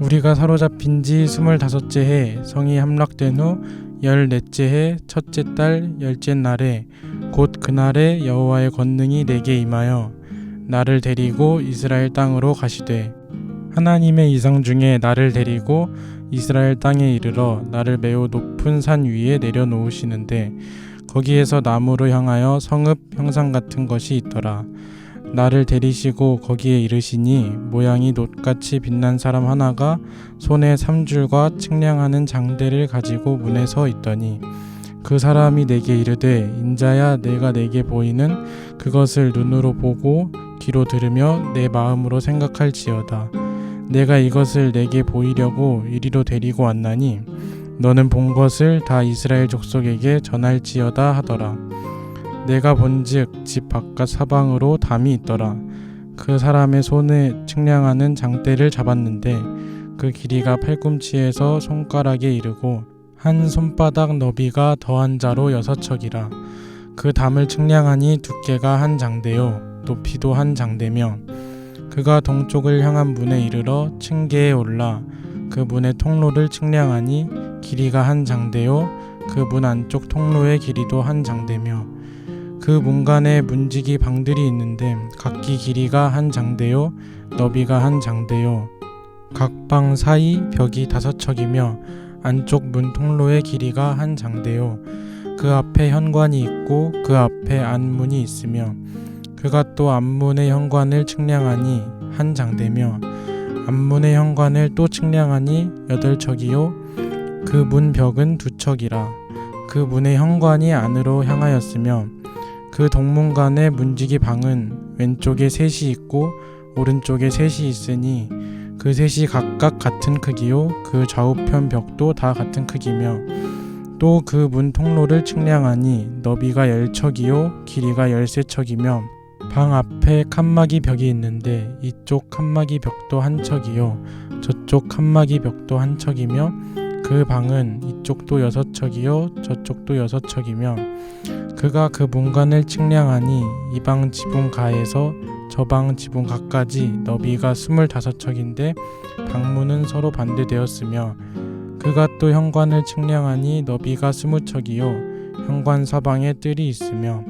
우리가 사로잡힌 지 스물다섯째 해 성이 함락된 후 열넷째 해 첫째 달 열째 날에 곧 그날에 여호와의 권능이 내게 임하여 나를 데리고 이스라엘 땅으로 가시되 하나님의 이상 중에 나를 데리고 이스라엘 땅에 이르러 나를 매우 높은 산 위에 내려놓으시는데 거기에서 나무로 향하여 성읍 형상 같은 것이 있더라. 나를 데리시고 거기에 이르시니 모양이 놋같이 빛난 사람 하나가 손에 삼줄과 측량하는 장대를 가지고 문에 서 있더니 그 사람이 내게 이르되 인자야 내가 내게 보이는 그것을 눈으로 보고 귀로 들으며 내 마음으로 생각할지어다. 내가 이것을 내게 보이려고 이리로 데리고 왔나니 너는 본 것을 다 이스라엘 족속에게 전할지어다 하더라 내가 본즉 집 바깥 사방으로 담이 있더라. 그 사람의 손에 측량하는 장대를 잡았는데 그 길이가 팔꿈치에서 손가락에 이르고 한 손바닥 너비가 더한 자로 여섯 척이라. 그 담을 측량하니 두께가 한 장대요 높이도 한 장대며 그가 동쪽을 향한 문에 이르러 층계에 올라 그 문의 통로를 측량하니 길이가 한 장대요 그 문 안쪽 통로의 길이도 한 장대며 그 문간에 문지기 방들이 있는데 각기 길이가 한 장대요 너비가 한 장대요. 각 방 사이 벽이 다섯 척이며 안쪽 문 통로의 길이가 한 장대요. 그 앞에 현관이 있고 그 앞에 안문이 있으며 그가 또 안문의 현관을 측량하니 한 장대며 안문의 현관을 또 측량하니 여덟 척이요. 그 문 벽은 두 척이라. 그 문의 현관이 안으로 향하였으며 그 동문간의 문지기 방은 왼쪽에 셋이 있고 오른쪽에 셋이 있으니 그 셋이 각각 같은 크기요 그 좌우편 벽도 다 같은 크기며 또 그 문 통로를 측량하니 너비가 열척이요 길이가 열세척이며 방 앞에 칸막이 벽이 있는데 이쪽 칸막이 벽도 한 척이요 저쪽 칸막이 벽도 한 척이며 그 방은 이쪽도 여섯 척이요 저쪽도 여섯 척이며 그가 그 문간을 측량하니 이방 지붕 가에서 저방 지붕 가까지 너비가 스물다섯 척인데 방문은 서로 반대되었으며 그가 또 현관을 측량하니 너비가 스무 척이요 현관 사방에 뜰이 있으며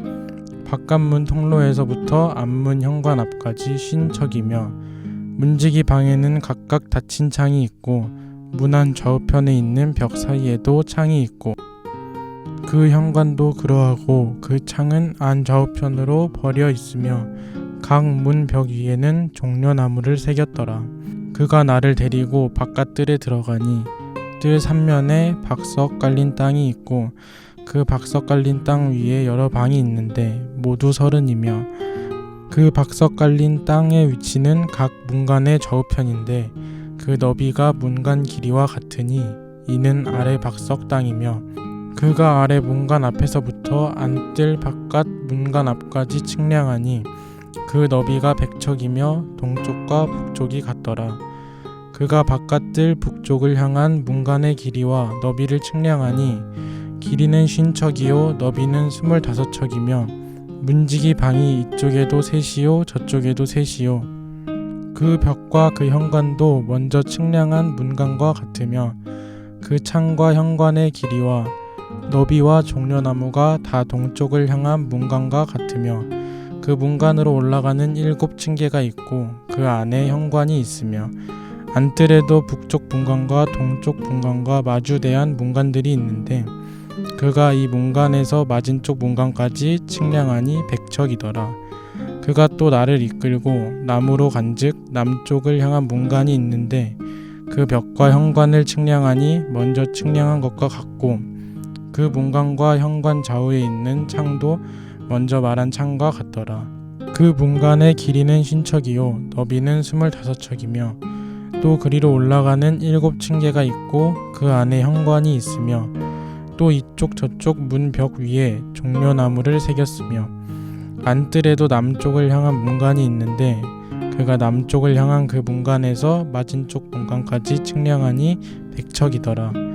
바깥문 통로에서부터 앞문 현관 앞까지 쉰 척이며 문지기 방에는 각각 닫힌 창이 있고 문안 좌우편에 있는 벽 사이에도 창이 있고 그 현관도 그러하고 그 창은 안 좌우편으로 벌여 있으며 각 문 벽 위에는 종려나무를 새겼더라. 그가 나를 데리고 바깥 뜰에 들어가니 뜰 삼면에 박석 깔린 땅이 있고 그 박석 깔린 땅 위에 여러 방이 있는데 모두 서른이며 그 박석 깔린 땅의 위치는 각 문간의 좌우편인데 그 너비가 문간 길이와 같으니 이는 아래 박석 땅이며 그가 아래 문간 앞에서부터 안뜰 바깥 문간 앞까지 측량하니 그 너비가 백척이며 동쪽과 북쪽이 같더라. 그가 바깥뜰 북쪽을 향한 문간의 길이와 너비를 측량하니 길이는 쉰척이요 너비는 스물다섯 척이며 문지기 방이 이쪽에도 셋이요 저쪽에도 셋이요 그 벽과 그 현관도 먼저 측량한 문간과 같으며 그 창과 현관의 길이와 너비와 종려나무가 다 동쪽을 향한 문간과 같으며 그 문간으로 올라가는 일곱 층계가 있고 그 안에 현관이 있으며 안뜰에도 북쪽 문간과 동쪽 문간과 마주대한 문간들이 있는데 그가 이 문간에서 맞은쪽 문간까지 측량하니 백척이더라. 그가 또 나를 이끌고 남으로 간즉 남쪽을 향한 문간이 있는데 그 벽과 현관을 측량하니 먼저 측량한 것과 같고 그 문간과 현관 좌우에 있는 창도 먼저 말한 창과 같더라. 그 문간의 길이는 신척이요 너비는 스물다섯 척이며 또 그리로 올라가는 일곱 층계가 있고 그 안에 현관이 있으며 또 이쪽 저쪽 문 벽 위에 종려나무를 새겼으며 안뜰에도 남쪽을 향한 문간이 있는데 그가 남쪽을 향한 그 문간에서 맞은쪽 문간까지 측량하니 백척이더라.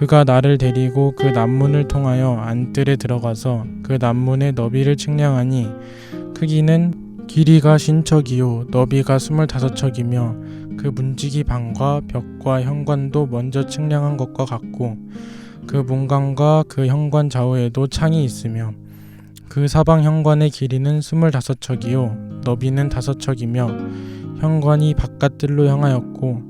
그가 나를 데리고 그 남문을 통하여 안뜰에 들어가서 그 남문의 너비를 측량하니 크기는 길이가 신척이요 너비가 스물다섯 척이며 그 문지기 방과 벽과 현관도 먼저 측량한 것과 같고 그 문간과 그 현관 좌우에도 창이 있으며 그 사방 현관의 길이는 스물다섯 척이요 너비는 다섯 척이며 현관이 바깥들로 향하였고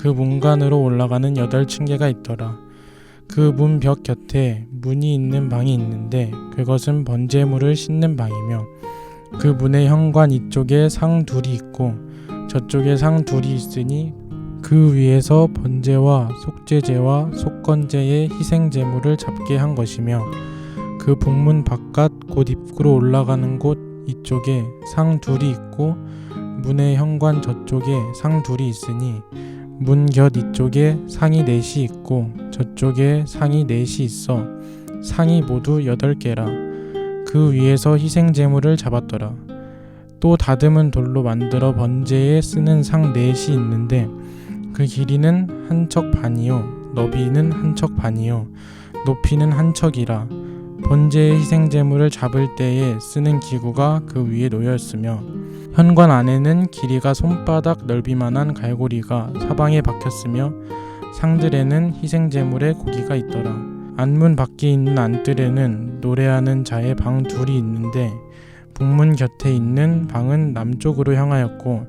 그 문간으로 올라가는 여덟 층계가 있더라. 그 문 벽 곁에 문이 있는 방이 있는데 그것은 번제물을 씻는 방이며 그 문의 현관 이쪽에 상 둘이 있고 저쪽에 상 둘이 있으니 그 위에서 번제와 속죄제와 속건제의 희생 제물을 잡게 한 것이며 그 북문 바깥 곧 입구로 올라가는 곳 이쪽에 상 둘이 있고 문의 현관 저쪽에 상 둘이 있으니 문 곁 이쪽에 상이 넷이 있고 저쪽에 상이 넷이 있어 상이 모두 여덟 개라. 그 위에서 희생 제물을 잡았더라. 또 다듬은 돌로 만들어 번제에 쓰는 상 넷이 있는데 그 길이는 한 척 반이요 너비는 한 척 반이요 높이는 한 척이라 번제의 희생 제물을 잡을 때에 쓰는 기구가 그 위에 놓여 있으며 현관 안에는 길이가 손바닥 넓이만한 갈고리가 사방에 박혔으며 상들에는 희생 제물의 고기가 있더라. 안문 밖에 있는 안뜰에는 노래하는 자의 방 둘이 있는데 북문 곁에 있는 방은 남쪽으로 향하였고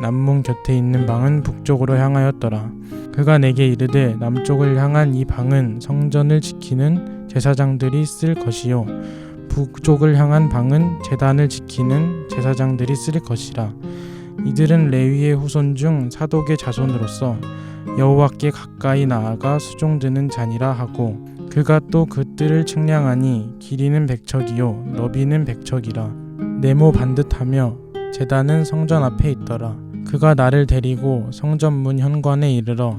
남문 곁에 있는 방은 북쪽으로 향하였더라. 그가 내게 이르되 남쪽을 향한 이 방은 성전을 지키는 제사장들이 쓸 것이요 북쪽을 향한 방은 제단을 지키는 제사장들이 쓸 것이라. 이들은 레위의 후손 중 사독의 자손으로서 여호와께 가까이 나아가 수종드는 자니라 하고 그가 또 그 뜰을 측량하니 길이는 백척이요 너비는 백척이라 네모 반듯하며 제단은 성전 앞에 있더라. 그가 나를 데리고 성전 문 현관에 이르러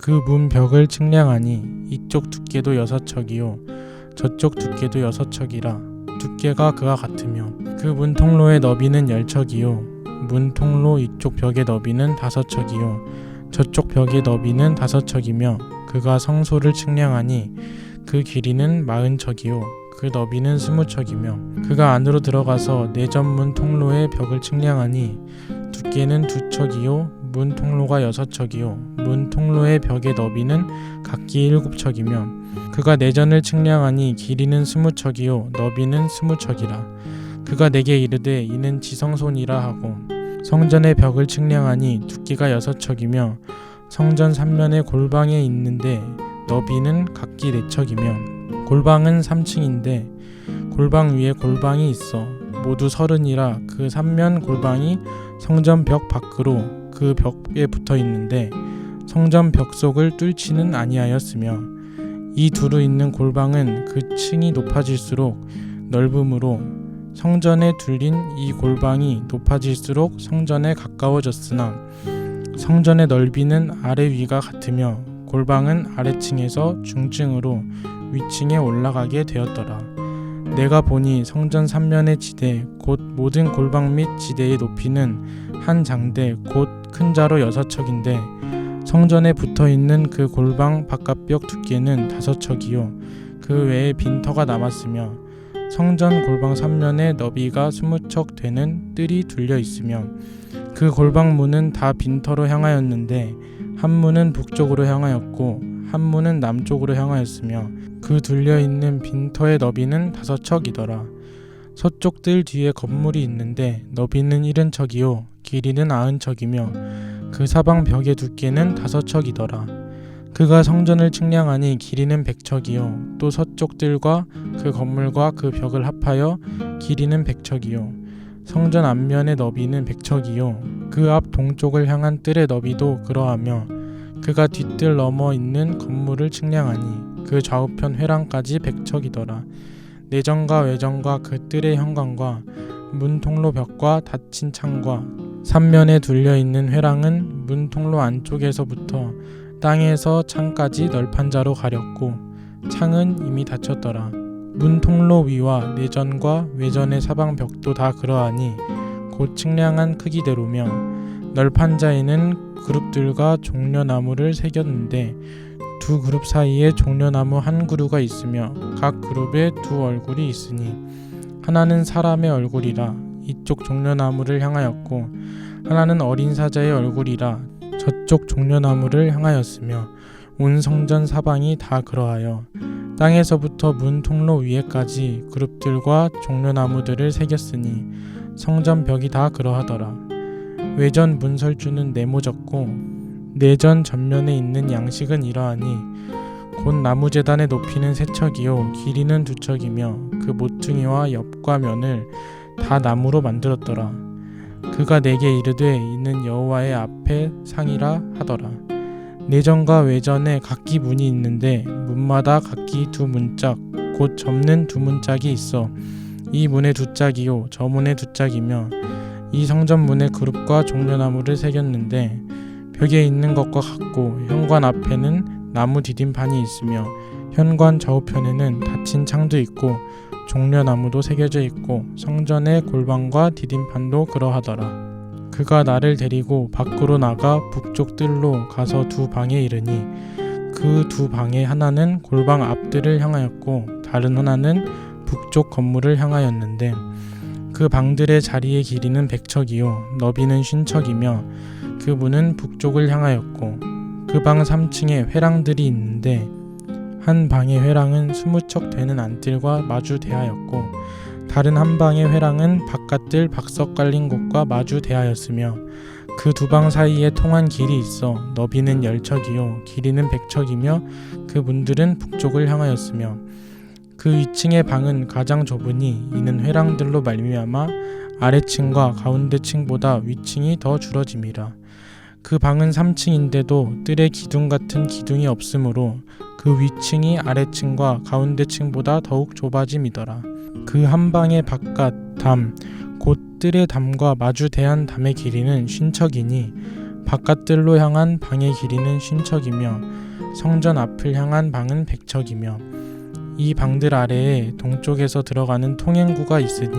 그 문 벽을 측량하니 이쪽 두께도 여섯 척이요 저쪽 두께도 여섯 척이라. 두께가 그와 같으며 그 문 통로의 너비는 열 척이요 문 통로 이쪽 벽의 너비는 다섯 척이요 저쪽 벽의 너비는 다섯 척이며 그가 성소를 측량하니 그 길이는 마흔 척이요 그 너비는 스무 척이며 그가 안으로 들어가서 내전문 통로의 벽을 측량하니 두께는 두 척이요 문 통로가 여섯 척이요. 문 통로의 벽의 너비는 각기 일곱 척이며 그가 내전을 측량하니 길이는 스무 척이요 너비는 스무 척이라. 그가 내게 이르되 이는 지성손이라 하고 성전의 벽을 측량하니 두께가 여섯 척이며 성전 삼면에 골방에 있는데 너비는 각기 네 척이며 골방은 3층인데 골방 위에 골방이 있어. 모두 서른이라 그 삼면 골방이 성전 벽 밖으로 그 벽에 붙어 있는데 성전 벽 속을 뚫지는 아니하였으며 이 두루 있는 골방은 그 층이 높아질수록 넓음으로 성전에 둘린 이 골방이 높아질수록 성전에 가까워졌으나 성전의 넓이는 아래 위가 같으며 골방은 아래층에서 중층으로 위층에 올라가게 되었더라. 내가 보니 성전 삼면의 지대 곧 모든 골방 및 지대의 높이는 한 장대 곧 큰 자로 여섯 척인데 성전에 붙어 있는 그 골방 바깥벽 두께는 다섯 척이요. 그 외에 빈터가 남았으며 성전 골방 삼면에 너비가 스무 척 되는 뜰이 둘려 있으며 그 골방 문은 다 빈터로 향하였는데 한 문은 북쪽으로 향하였고 한 문은 남쪽으로 향하였으며 그 둘려 있는 빈터의 너비는 다섯 척이더라. 서쪽 뜰 뒤에 건물이 있는데 너비는 일흔 척이요 길이는 아흔 척이며 그 사방 벽의 두께는 다섯 척이더라. 그가 성전을 측량하니 길이는 백척이요 또 서쪽 뜰과 그 건물과 그 벽을 합하여 길이는 백척이요 성전 앞면의 너비는 백척이요 그 앞 동쪽을 향한 뜰의 너비도 그러하며 그가 뒷뜰 넘어 있는 건물을 측량하니 그 좌우편 회랑까지 백척이더라 내전과 외전과 그 뜰의 현관과 문 통로 벽과 닫힌 창과 삼면에 둘려 있는 회랑은 문 통로 안쪽에서부터 땅에서 창까지 널판자로 가렸고 창은 이미 닫혔더라. 문 통로 위와 내전과 외전의 사방 벽도 다 그러하니 곧 측량한 크기대로며 널판자에는 그룹들과 종려나무를 새겼는데 두 그룹 사이에 종려나무 한 그루가 있으며 각 그룹에 두 얼굴이 있으니 하나는 사람의 얼굴이라 이쪽 종려나무를 향하였고 하나는 어린 사자의 얼굴이라 저쪽 종려나무를 향하였으며 온 성전 사방이 다 그러하여 땅에서부터 문 통로 위에까지 그룹들과 종려나무들을 새겼으니 성전 벽이 다 그러하더라. 외전 문설주는 네모졌고 내전 전면에 있는 양식은 이러하니 곧 나무 제단의 높이는 세 척이요 길이는 두 척이며 그 모퉁이와 옆과 면을 다 나무로 만들었더라. 그가 내게 이르되 이는 여호와의 앞에 상이라 하더라. 내전과 외전에 각기 문이 있는데 문마다 각기 두 문짝 곧 접는 두 문짝이 있어 이 문에 두 짝이요 저 문에 두 짝이며 이 성전 문에 그룹과 종려나무를 새겼는데 벽에 있는 것과 같고 현관 앞에는 나무 디딤판이 있으며 현관 좌우편에는 닫힌 창도 있고 종려나무도 새겨져 있고 성전의 골방과 디딤판도 그러하더라. 그가 나를 데리고 밖으로 나가 북쪽 뜰로 가서 두 방에 이르니 그 두 방의 하나는 골방 앞뜰을 향하였고 다른 하나는 북쪽 건물을 향하였는데 그 방들의 자리의 길이는 백척이요. 너비는 쉰척이며 그 문은 북쪽을 향하였고 그 방 3층에 회랑들이 있는데 한 방의 회랑은 스무 척 되는 안뜰과 마주 대하였고 다른 한 방의 회랑은 바깥뜰 박석 깔린 곳과 마주 대하였으며 그 두 방 사이에 통한 길이 있어 너비는 열 척이요. 길이는 백 척이며 그 문들은 북쪽을 향하였으며 그 위층의 방은 가장 좁으니 이는 회랑들로 말미암아 아래층과 가운데 층보다 위층이 더 줄어짐이라 그 방은 3층인데도 뜰에 기둥 같은 기둥이 없으므로 그 위층이 아래층과 가운데 층보다 더욱 좁아짐이더라. 그 한 방의 바깥 담, 곧 뜰의 담과 마주 대한 담의 길이는 쉰척이니 바깥뜰로 향한 방의 길이는 쉰척이며 성전 앞을 향한 방은 백척이며 이 방들 아래에 동쪽에서 들어가는 통행구가 있으니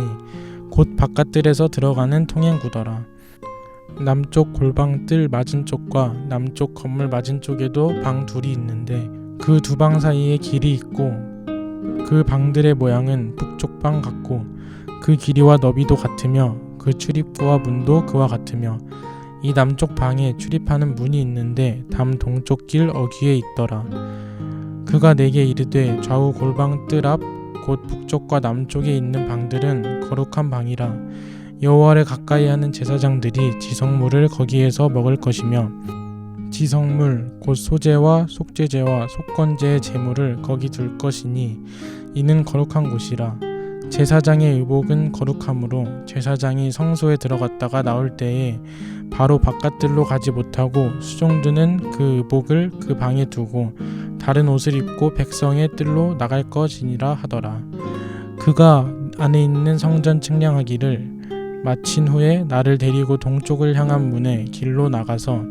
곧 바깥뜰에서 들어가는 통행구더라. 남쪽 골방 뜰 맞은 쪽과 남쪽 건물 맞은 쪽에도 방 둘이 있는데 그 두 방 사이에 길이 있고 그 방들의 모양은 북쪽 방 같고 그 길이와 너비도 같으며 그 출입구와 문도 그와 같으며 이 남쪽 방에 출입하는 문이 있는데 담 동쪽 길 어귀에 있더라 그가 내게 이르되 좌우 골방 뜰 앞 곧 북쪽과 남쪽에 있는 방들은 거룩한 방이라. 여호와를 가까이 하는 제사장들이 지성물을 거기에서 먹을 것이며 지성물 곧 소제와 속죄제와 속건제의 제물을 거기 둘 것이니 이는 거룩한 곳이라. 제사장의 의복은 거룩함으로 제사장이 성소에 들어갔다가 나올 때에 바로 바깥들로 가지 못하고 수종드는 그 의복을 그 방에 두고 다른 옷을 입고 백성의 뜰로 나갈 것이니라 하더라. 그가 안에 있는 성전 측량하기를 마친 후에 나를 데리고 동쪽을 향한 문에 길로 나가서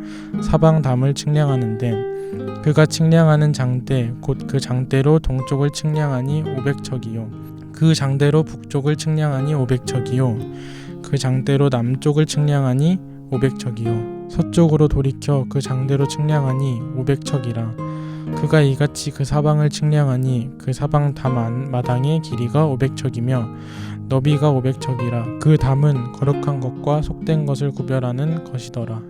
사방 담을 측량하는데 그가 측량하는 장대 곧 그 장대로 동쪽을 측량하니 500척이요. 그 장대로 북쪽을 측량하니 500척이요. 그 장대로 남쪽을 측량하니 500척이요. 서쪽으로 돌이켜 그 장대로 측량하니 500척이라 그가 이같이 그 사방을 측량하니 그 사방 담 안- 마당의 길이가 500척이며 너비가 500척이라 그 담은 거룩한 것과 속된 것을 구별하는 것이더라